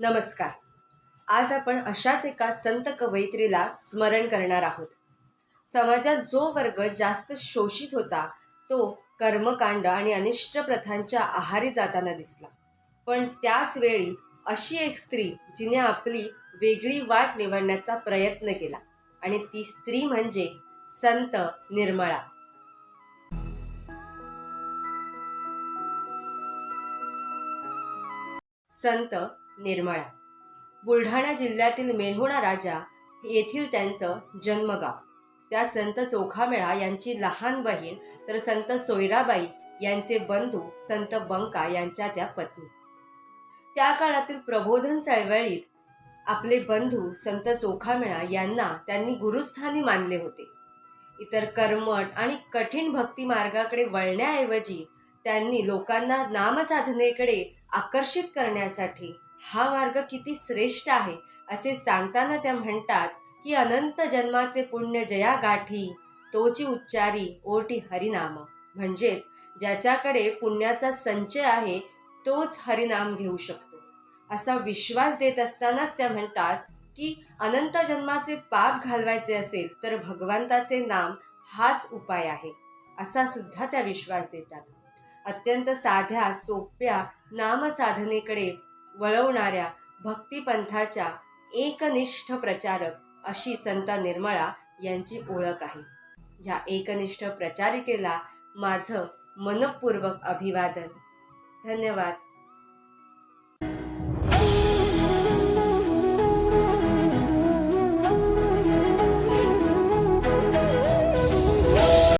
नमस्कार. आज आपण अशाच एका संत कवयित्रीला स्मरण करणार आहोत. समाजात जो वर्ग जास्त शोषित होता तो कर्मकांड आणि अनिष्ट प्रथांच्या आहारी जाताना दिसला. पण त्याच वेळी अशी एक स्त्री जिने आपली वेगळी वाट निवडण्याचा प्रयत्न केला आणि ती स्त्री म्हणजे संत निर्मळा. संत निर्मळा. बुलढाणा जिल्ह्यातील मेहुणा राजा येथील त्यांचं जन्मगाव. त्या संत चोखामेळा यांची लहान बहीण तर संत सोयराबाई यांचे बंधू संत बंका यांच्या त्या पत्नी. त्या काळातील प्रबोधन चळवळीत आपले बंधू संत चोखामेळा यांना त्यांनी गुरुस्थानी मानले होते. इतर कर्मठ आणि कठीण भक्ती मार्गाकडे वळण्याऐवजी त्यांनी लोकांना नामसाधनेकडे आकर्षित करण्यासाठी हा मार्ग किती श्रेष्ठ आहे असे सांगताना त्या म्हणतात की अनंत जन्माचे पुण्य जया गाठी तोची उच्चारी ओटी हरिनाम. म्हणजेच ज्याच्याकडे पुण्याचा संचय आहे तोच हरिनाम घेऊ शकतो. असा विश्वास देत असतानाच त्या म्हणतात की अनंत जन्माचे पाप घालवायचे असेल तर भगवंताचे नाम हाच उपाय आहे असा सुद्धा त्या विश्वास देतात. अत्यंत साध्या सोप्या नामसाधनेकडे वळवणाऱ्या भक्तिपंथाच्या एकनिष्ठ प्रचारक अशी संत निर्मळा यांची ओळख आहे. या एकनिष्ठ प्रचारिकेला माझं मनपूर्वक अभिवादन. धन्यवाद.